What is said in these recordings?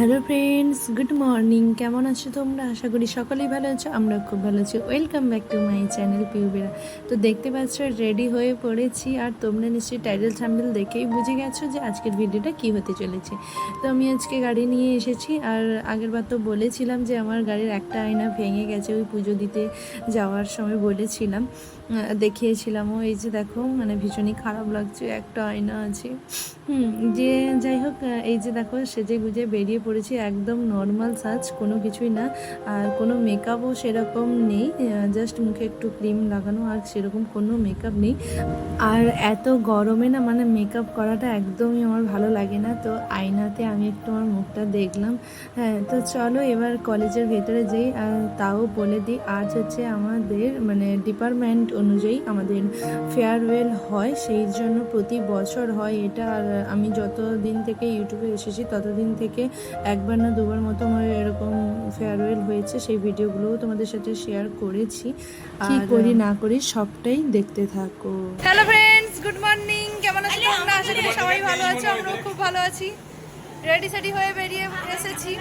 Hello friends good morning কেমন আছো তোমরা? আশা করি সকলেই ভালো আছো, আমরা খুব ভালো আছি। Welcome back to my channel পিউবেরা তো দেখতে পাচ্ছ রেডি হয়ে পড়েছি, আর তোমরা নিশ্চয়ই টাইটেল থাম্বেল দেখেই বুঝে গেছো যে আজকের ভিডিওটা কি হতে চলেছে। তো আমি আজকে গাড়ি নিয়ে এসেছি, আর আগের বার তো বলেছিলাম যে আমার গাড়ির একটা আয়না ভেঙে গেছে, ওই পুজো দিতে যাওয়ার সময় বলেছিলাম। আহ, দেখিয়েছিলামও এই যে দেখো মানে ভীষণই খারাপ লাগছে একটা আয়না আছে। হুম যে যাই হোক এই যে দেখো সেজে গুজে বেরিয়ে পড়েছি একদম নর্মাল সাজ কোনো কিছুই না। আর কোনো মেকআপও সেরকম নেই জাস্ট মুখে একটু ক্রিম লাগানো আর সেরকম কোনো মেকআপ নেই। আর এত গরমে না মানে মেকআপ করাটা একদমই আমার ভালো লাগে না। তো আয়নাতে আমি একটু আমার মুখটা দেখলাম। হ্যাঁ তো চলো এবার কলেজের ভেতরে যাই তাও বলে দিই। আজ হচ্ছে আমাদের মানে ডিপার্টমেন্ট অনুযায়ী আমাদের ফেয়ারওয়েল হয় সেই জন্য প্রতি বছর হয় এটা। আর আমি যত দিন থেকে ইউটিউবে এসেছি ততদিন থেকে একবার না দুবার মতো আমার এরকম ফেয়ারওয়েল হয়েছে। সেই ভিডিওগুলোও তোমাদের সাথে শেয়ার করেছি। কি করি না করি সবটাই দেখতে থাকো। হ্যালো ফ্রেন্ডস গুড মর্নিং কেমন আছো তোমরা? আশা করি সবাই ভালো আছো আমরাও খুব ভালো আছি। রেডি সেডি হয়ে বেরিয়ে এসেছি।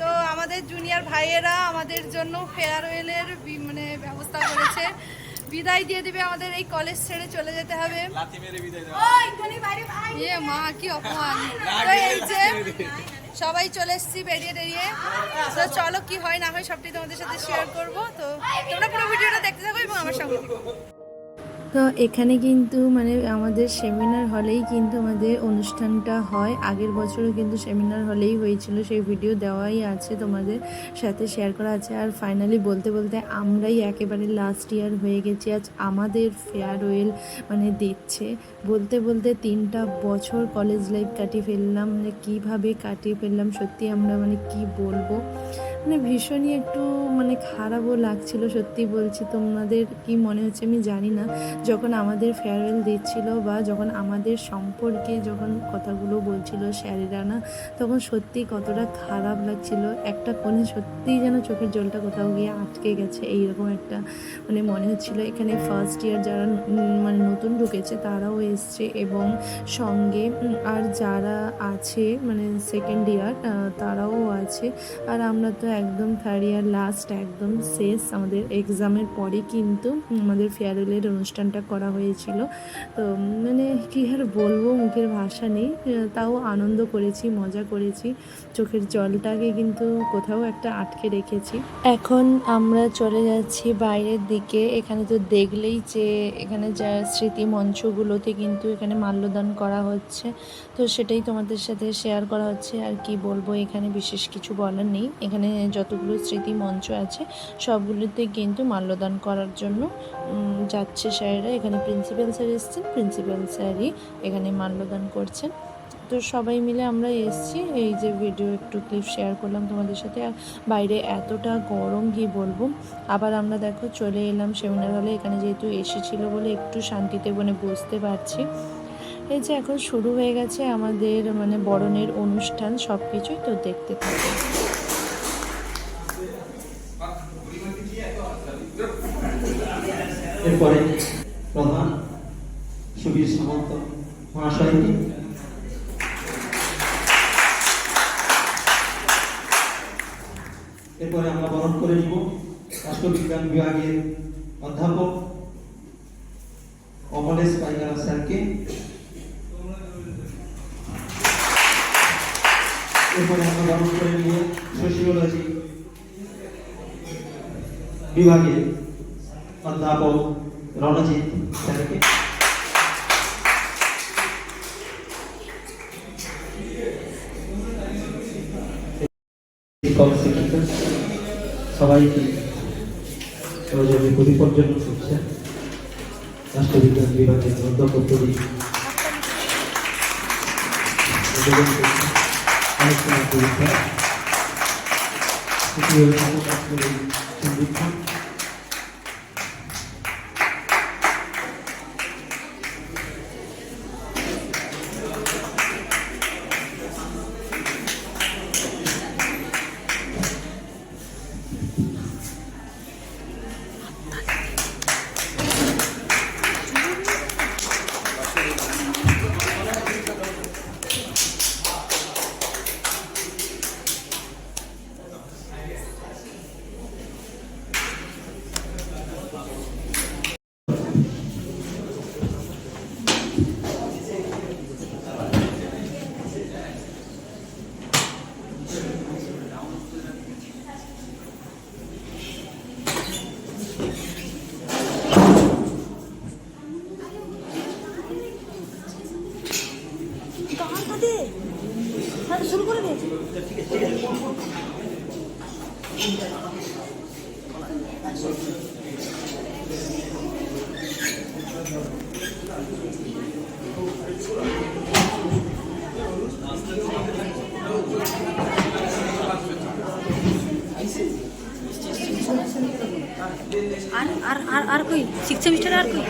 তো আমাদের জুনিয়র ভাইয়েরা আমাদের জন্য ফেয়ারওয়েলের মানে ব্যবস্থা করেছে। বিদায় দিয়ে দিবে আমাদের এই কলেজ ছেড়ে চলে যেতে হবে। এ মা কি অপমান। এই যে সবাই চলে এসছি বেরিয়ে বেরিয়ে। তো চলো কি হয় না হয় সবটাই তোমাদের সাথে শেয়ার করব। তো তোমরা পুরো ভিডিওটা দেখতে থাকো এবং আমার সঙ্গে তো এখানে কিন্তু মানে আমাদের সেমিনার হলেই কিন্তু আমাদের অনুষ্ঠানটা হয়। আগের বছরও কিন্তু সেমিনার হলেই হয়েছিল, সেই ভিডিও দেওয়াই আছে তোমাদের সাথে শেয়ার করা আছে। আর ফাইনালি বলতে বলতে আমরাই একেবারে লাস্ট ইয়ার হয়ে গেছি, আজ আমাদের ফেয়ারওয়েল মানে দিচ্ছে। বলতে বলতে তিনটা বছর কলেজ লাইফ কাটিয়ে ফেললাম মানে কীভাবে কাটিয়ে ফেললাম, সত্যি আমরা মানে কি বলব? মানে ভীষণই একটু মানে খারাপও লাগছিল, সত্যি বলছি। তোমাদের কি মনে হচ্ছে আমি জানি না। যখন আমাদের ফেয়ারওয়েল দিচ্ছিল বা যখন আমাদের সম্পর্কে যখন কথাগুলো বলছিল স্যারেরা না, তখন সত্যি কতটা খারাপ লাগছিল। একটা কোণে সত্যিই যেন চোখের জলটা কোথাও গিয়ে আটকে গেছে, এইরকম একটা মানে মনে হচ্ছিল। এখানে ফার্স্ট ইয়ার যারা মানে নতুন ঢুকেছে, তারাও এসছে এবং সঙ্গে আর যারা আছে মানে সেকেন্ড ইয়ার তারাও আছে। আর আমরা তো একদম থার্ড ইয়ার লাস্ট একদম শেষ। আমাদের এক্সামের পরে কিন্তু আমাদের ফেয়ারওয়েলের অনুষ্ঠানটা করা হয়েছিল। তো মানে কী আর বলব, মুখের ভাষা নেই। তাও আনন্দ করেছি, মজা করেছি। চোখের জলটাকে কিন্তু কোথাও একটা আটকে রেখেছি। এখন আমরা চলে যাচ্ছি বাইরের দিকে। এখানে তো দেখলেই যে এখানে যা স্মৃতি মঞ্চগুলোতে কিন্তু এখানে মাল্যদান করা হচ্ছে। তো সেটাই তোমাদের সাথে শেয়ার করা হচ্ছে। আর কি বলব, এখানে বিশেষ কিছু বলার নেই। এখানে যতগুলো স্মৃতি মঞ্চ আছে, সবগুলোতে কিন্তু মাল্যদান করার জন্য যাচ্ছে স্যারেরা। এখানে প্রিন্সিপাল স্যার এসছেন, প্রিন্সিপাল স্যারই এখানে মাল্যদান করছেন। তো সবাই মিলে আমরা এসছি। এই যে ভিডিও একটু ক্লিপ শেয়ার করলাম তোমাদের সাথে। আর বাইরে এতটা গরম কি বলব? আবার আমরা দেখো চলে এলাম সেমিনার হলে। এখানে যেহেতু এসি ছিল বলে একটু শান্তিতে মানে বসতে পারছি। এই যে এখন শুরু হয়ে গেছে আমাদের মানে বরণের অনুষ্ঠান সব কিছুই তো দেখতে থাকো। এরপরে প্রধান সুবীর সামন্ত মহাশয়কে। এরপরে আমরা বরণ করে নিব রাষ্ট্রবিজ্ঞান বিভাগের অধ্যাপক অমলেশ পাইগারা স্যারকে। এরপরে আমরা বরণ করে নিব সোশিওলজি বিভাগের অধ্যাপক রণজিৎ স্যারকে শিক্ষক শিক্ষিকা, সবাইকে সহযোগী প্রতি পর্যটন করছে রাষ্ট্রবিজ্ঞান বিভাগের অধ্যাপক কবি আলোচনা সমকালীন সন্দীপ দেবো আর আর আর আর কই? সিক্স সেমিস্টার আর কই?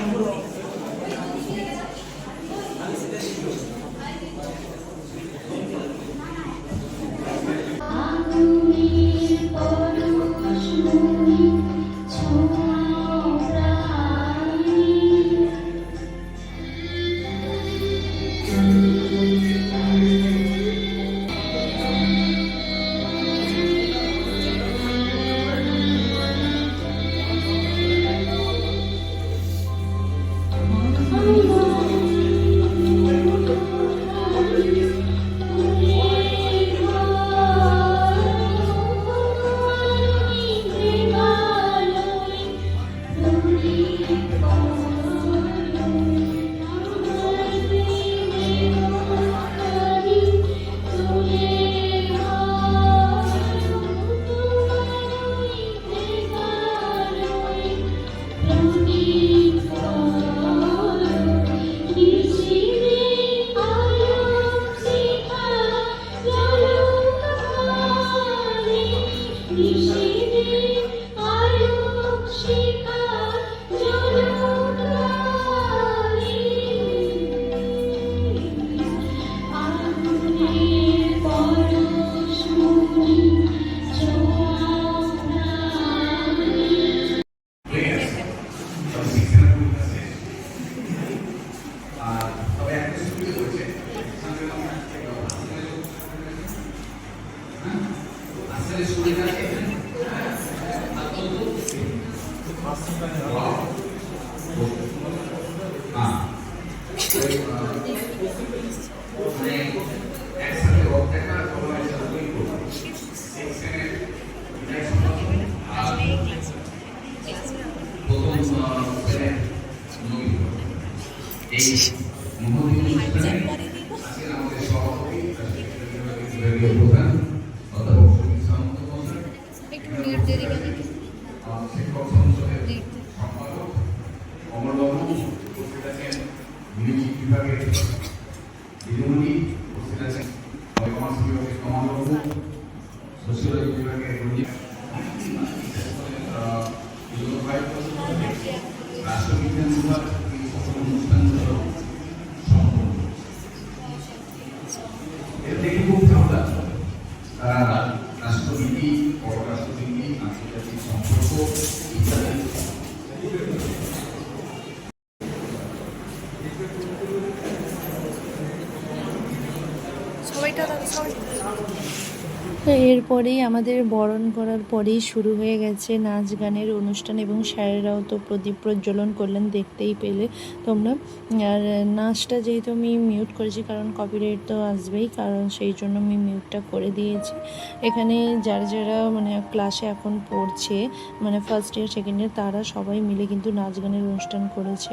সম্পাদক অমরবাবু উপস্থিত বিভাগের দিদিমণি উপস্থিত আছেন কমার্স বিভাগের কমলবাবু সোশিয়োলজি বিভাগের রঞ্জিত আহ, বিগত কয়েক বছর ধরে রাষ্ট্রবিজ্ঞান বিভাগ এরপরেই আমাদের বরণ করার পরেই শুরু হয়ে গেছে নাচ গানের অনুষ্ঠান এবং স্যারেরাও তো প্রদীপ প্রজ্বলন করলেন দেখতেই পেলে তোমরা। আর নাচটা যেহেতু আমি মিউট করেছি, কারণ কপিরাইট তো আসবেই, কারণ সেই জন্য আমি মিউটটা করে দিয়েছি। এখানে যারা যারা মানে ক্লাসে এখন পড়ছে মানে ফার্স্ট ইয়ার সেকেন্ড ইয়ার তারা সবাই মিলে কিন্তু নাচ গানের অনুষ্ঠান করেছে।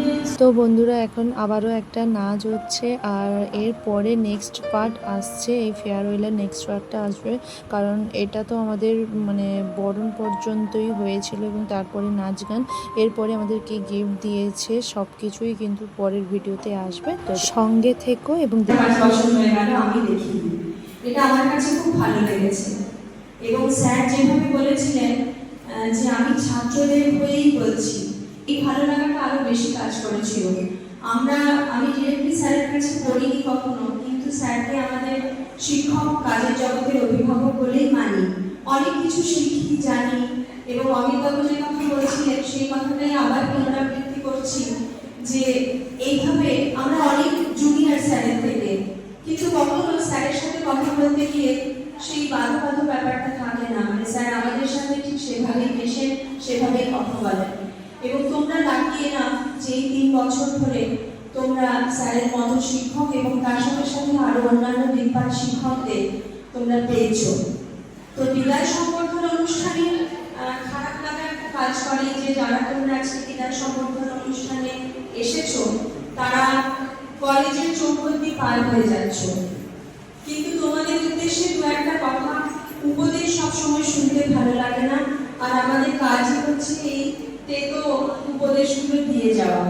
তো বন্ধুরা, এখন আবারও একটা নাচ হচ্ছে আর এর পরে নেক্সট পার্ট আসছে, এই ফেয়ারওয়েলের নেক্সট পার্টটা আসবে। কারণ এটা তো আমাদের মানে বরণ পর্যন্তই হয়েছিল এবং তারপরে নাচ গান। এরপরে আমাদেরকে গিফট দিয়েছে সব কিছুই কিন্তু পরের ভিডিওতে আসবে। তো সঙ্গে থেকো এবং এটা আমার কাছে খুব ভালো লেগেছে। এবং স্যার যেভাবে বলেছিলেন যে আমি ছাত্রদের হয়েই বলছি এই ভালো লাগাটা আরও বেশি কাজ করেছিল। আমরা, আমি ডিরেক্টলি স্যারের কাছে পড়িনি কখনো, কিন্তু স্যারকে আমাদের শিক্ষক কাজের জগতের অভিভাবক বলেই মানি। অনেক কিছু শিখি, জানি, এবং অমিতবাবু যে কথা বলছিলেন, সেই কথাটাই আবার পুনরাবৃত্তি করছি যে এইভাবে আমরা অনেক জুনিয়র স্যারের থেকে, কিন্তু কখনো স্যারের সাথে কথা বলতে গিয়ে সেই বাধা বাধা ব্যাপারটা থাকে না। মানে স্যার আমাদের সাথে ঠিক সেভাবেই মেশে সেভাবেই কথা বলেন। তোমরা এনাফ যে তিন বছর ধরে তোমরা স্যারের মতো শিক্ষক এবং তার সাথে সাথে আরও অন্যান্য বিজ্ঞান শিক্ষকদের তোমরা পেয়েছ। তো বিদায় সম্বর্ধনা অনুষ্ঠানে খারাপ লাগা একটা কাজ করে যে যারা তোমরা আজকে বিদায় সম্বর্ধনা অনুষ্ঠানে এসেছ, তারা কলেজের চৌপতি পার হয়ে যাচ্ছ। কিন্তু তোমাদের উদ্দেশ্যে দু একটা কথা, উপদেশ সবসময় শুনতে ভালো লাগে না। আর আমাদের কাজই হচ্ছে এই তেতো উপদেশগুলো দিয়ে যাওয়া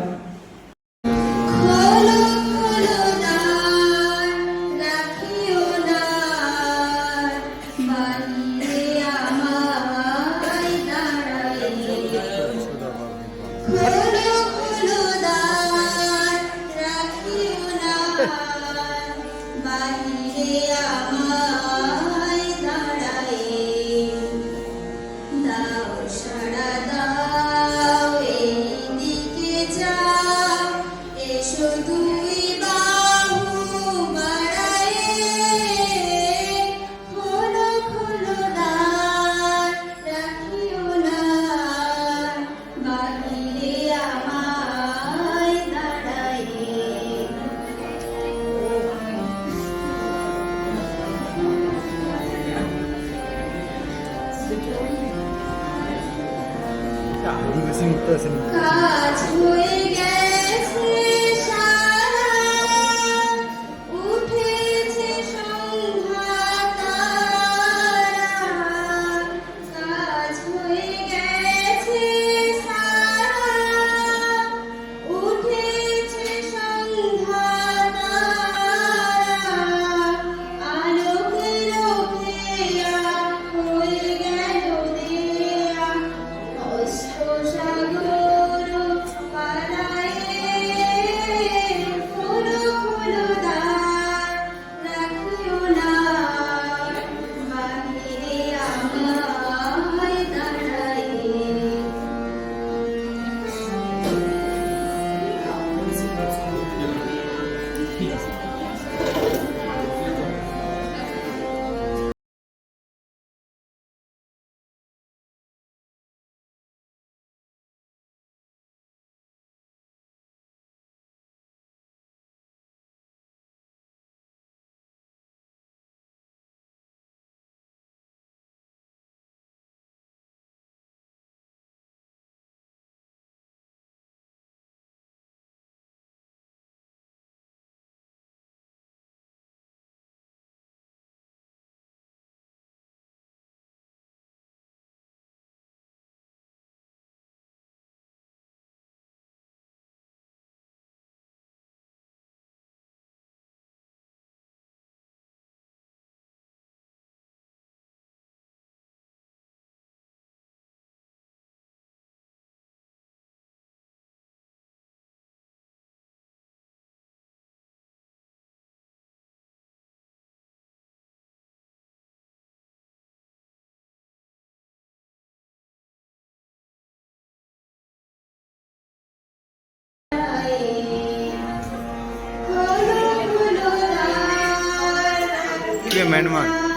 কাজ খোলো খোলো দ্বার কে ম্যানমান